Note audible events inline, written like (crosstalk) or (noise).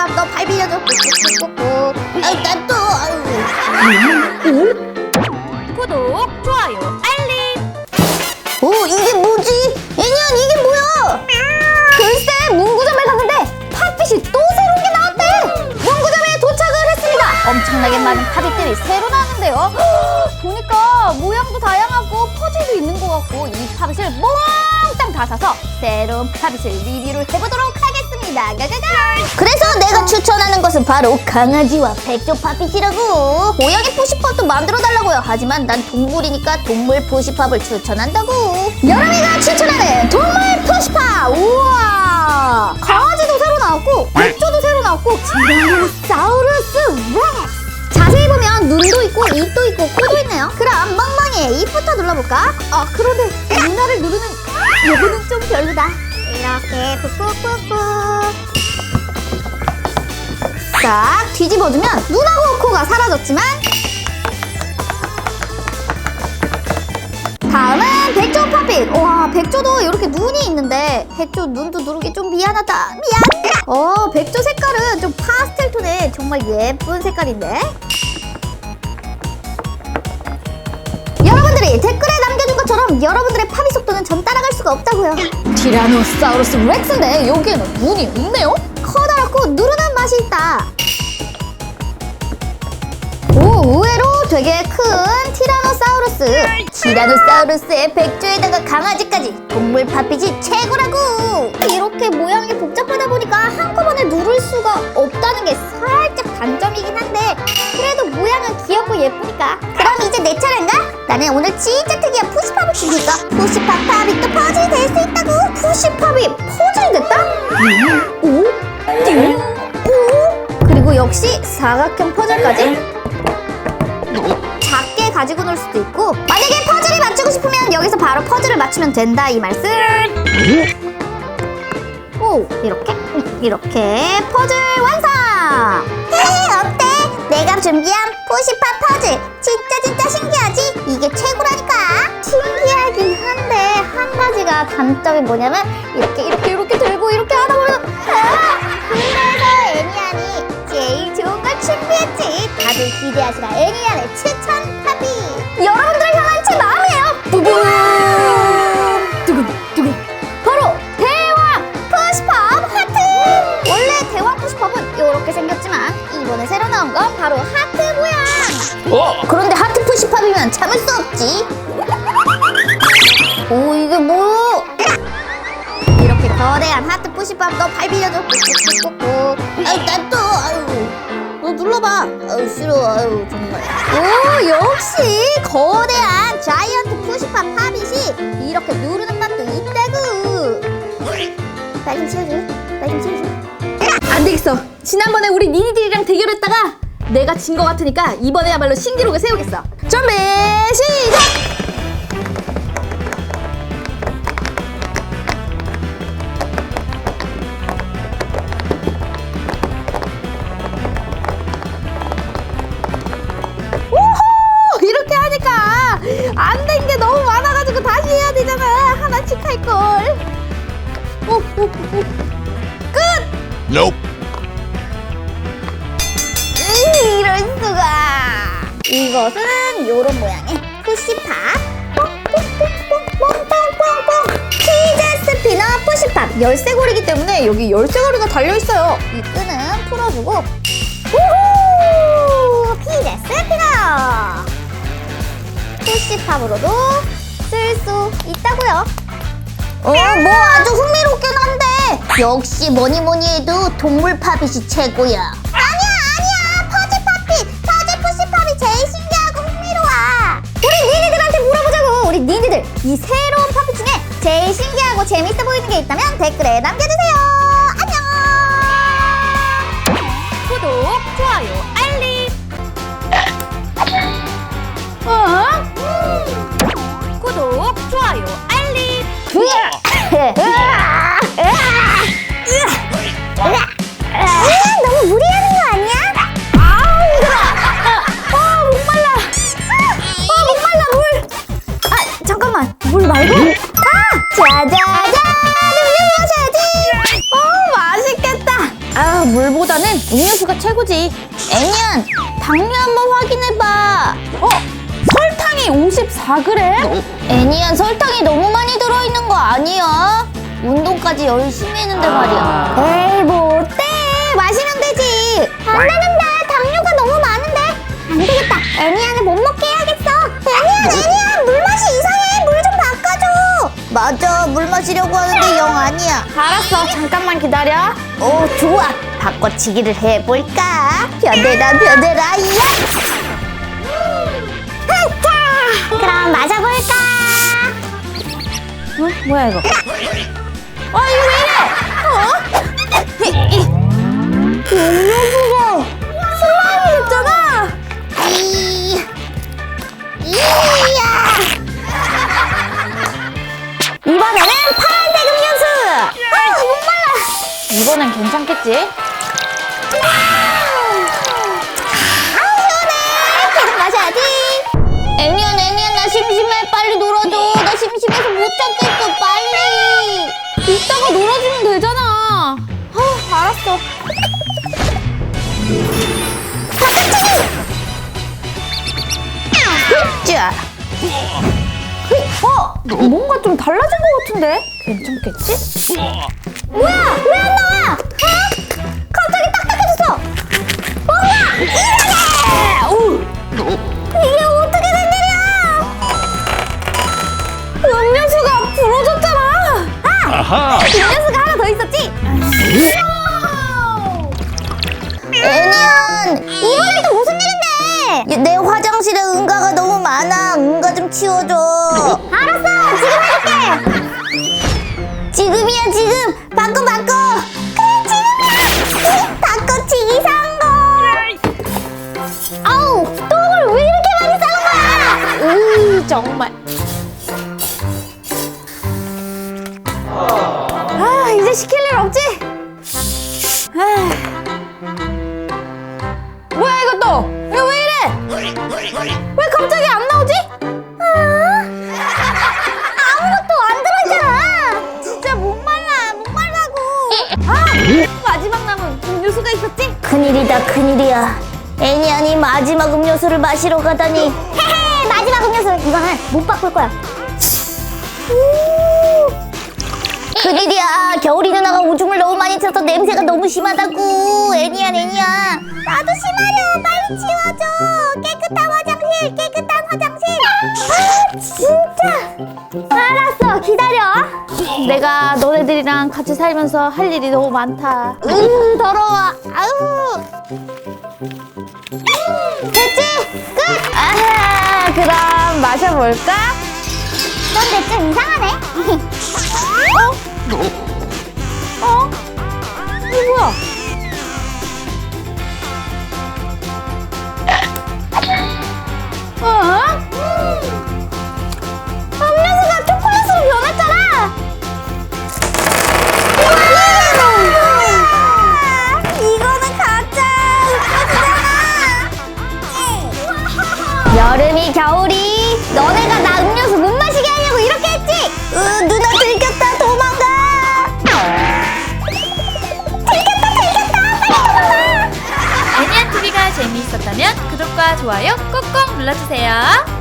푸시팝 너발 빌려줘 꾹꾹꾹꾹 아유 난또 아유 구독, 좋아요, 알림. 오 이게 뭐지? 애니언 이게 뭐야? 글쎄 문구점에 갔는데 팥빛이 또 새로운 게 나왔대 문구점에 도착을 했습니다 엄청나게 많은 팥빛들이 새로 나왔는데요 보니까 모양도 다양하고 퍼즐도 있는 것 같고 이 팥빛을 몽땅 다 사서 새로운 팥빛을 리뷰를 해보도록 하겠습니다 가가가. 그래서 내가 추천하는 것은 바로 강아지와 백조 팥빛이라고. 고양이 푸시팝도 만들어달라고요. 하지만 난 동물이니까 동물 푸시팝을 추천한다고. 여름이가 추천하는 동물 푸시팝! 우와! 강아지도 새로 나왔고 백조도 새로 나왔고 티라노사우루스 렉스 자세히 보면 눈도 있고 입도 있고 코도 있네요. 그럼 멍멍이 입부터 눌러볼까? 아 그런데 누나를 누르는 요거는 좀 별로다 이렇게 푹푹푹푹 싹 뒤집어주면 눈하고 코가 사라졌지만. 다음은 백조 팝잇. 와 백조도 이렇게 눈이 있는데 백조 눈도 누르기 좀 미안하다. 미안. 어 백조 색깔은 좀 파스텔 톤의 정말 예쁜 색깔인데. 여러분들이 댓글에 남겨준 것처럼 여러분들의 팝잇 속도는 전 따라갈 수가 없다고요 티라노사우루스 렉스인데 여기에는 눈이 없네요 커다랗고 누르는 맛이 있다 오, 의외로 되게 큰 티라노사우루스. 티라노사우루스의 백조에다가 강아지까지 동물 팥빛이 최고라고. 이렇게 모양이 복잡하다 보니까 한꺼번에 누를 수가 없다는 게 살짝 단점이긴 한데 그래도 모양은 귀엽고 예쁘니까. 그럼 이제 내 차례인가? 나는 오늘 진짜 특이한 푸시팝 을 준비했어. 푸시팝 팝이 또 퍼즐이 될 수 있다고. 푸시팝이 퍼즐이 됐다? 오? 띵? 오? 그리고 역시 사각형 퍼즐까지. 작게 가지고 놀 수도 있고 만약에 퍼즐이 맞추고 싶으면 여기서 바로 퍼즐을 맞추면 된다 이 말씀 오 이렇게 이렇게 퍼즐 완성 헤헤 어때 내가 준비한 푸시팝 퍼즐 진짜 진짜 신기하지 단점이 뭐냐면 이렇게 이렇게 이렇게 들고 이렇게 하다 보면 아, 그래서 애니안이 제일 좋은 걸 준비했지. 다들 기대하시라. 애니안의 추천 팝이. 여러분들을 향한 제 마음이에요. 두근! 두근 두근. 바로 대왕 푸시팝 하트! 원래 대왕 푸시팝은 이렇게 생겼지만 이번에 새로 나온 건 바로 하트 모양! 그런데 하트 푸시팝이면 참을 수 없지. 오 이게 뭐 거대한 하트 푸시팝 너발 빌려줘. 꾹꾹꾹꾹. 아유 너 눌러봐. 아유 싫어. 아유 정말. 오 역시 거대한 자이언트 푸시팝 팝잇이 이렇게 누르는 맛도 있다구. 빨리 좀 치워줘 빨리 좀 치워줘 안 되겠어. 지난번에 우리 니니들이랑 대결했다가 내가 진것 같으니까 이번에야말로 신기록을 세우겠어. 준비 시작! 할 걸. 오, 오, 오. 끝! Nope. 으, 이럴 수가. 이것은 요런 모양의 푸시팝. 뽕뽕뽕뽕뽕뽕뽕 치즈 스피너 푸시팝. 열쇠고리이기 때문에 여기 열쇠고리가 달려 있어요. 이 끈은 풀어주고. 우후! 피자 스피너! 푸시팝으로도 쓸 수 있다고요 어, 뭐 아주 흥미롭긴 한데 역시 뭐니 뭐니 해도 동물 팝잇이 최고야. 아니야, 아니야. 퍼즐 팝잇, 퍼즐 푸시 팝이 제일 신기하고 흥미로워. 우리 니니들한테 물어보자고. 우리 니니들 이 새로운 팝잇 중에 제일 신기하고 재밌어 보이는 게 있다면 댓글에 남겨주세요. 한번 확인해봐. 어? 설탕이 54g? 애니안 설탕이 너무 많이 들어있는 거 아니야? 운동까지 열심히 했는데 말이야. 에이 뭐 어때? 마시면 되지. 안 되는데 당뇨가 너무 많은데. 안 되겠다. 애니안을 못 먹게 해야겠어. 애니안 애니안 물 맛이 이상해. 물 좀 바꿔줘. 맞아 물 마시려고 하는데 영 아니야. 알았어 잠깐만 기다려 오 좋아. 바꿔치기를 해볼까? 변해라 변해라 야. 자 그럼 마셔볼까? 어? 뭐야 이거 아 이거 왜 이래 어? 음료수가 슬라임이 됐잖아 이, 이야! 이번에는 파란색 음료수! 아, 목말라! 이번엔 괜찮겠지? 어? 뭔가 좀 달라진 것 같은데? 괜찮겠지? 뭐야? 치워줘. 알았어. 지금 해줄게. 지금이야 지금. 바꿔 바꿔. 그래 지금이야. 바꿔치기 성공. 아우 똥을 왜 이렇게 많이 싸는 거야? 으 정말 아 이제 시킬 일 없지? 아. 뭐야 이것도 이거 왜 이래? 큰일이다 큰일이야. 애니안이 마지막 음료수를 마시러 가다니. 헤헤 마지막 음료수. 이거는 못 바꿀 거야. 큰일이야. 겨울이 누나가 오줌을 너무 많이 쳐서 냄새가 너무 심하다고. 애니안 애니안 나도 심하려. 빨리 치워줘. 깨끗한 화장실 깨끗한 화장실. 아 진짜. 알았어 내가 너네들이랑 같이 살면서 할 일이 너무 많다 으 더러워 아우 됐지? 끝! 아 그럼 마셔볼까? 그런데 좀 이상하네 (laughs) 어? 좋아요 꼭꼭 눌러주세요.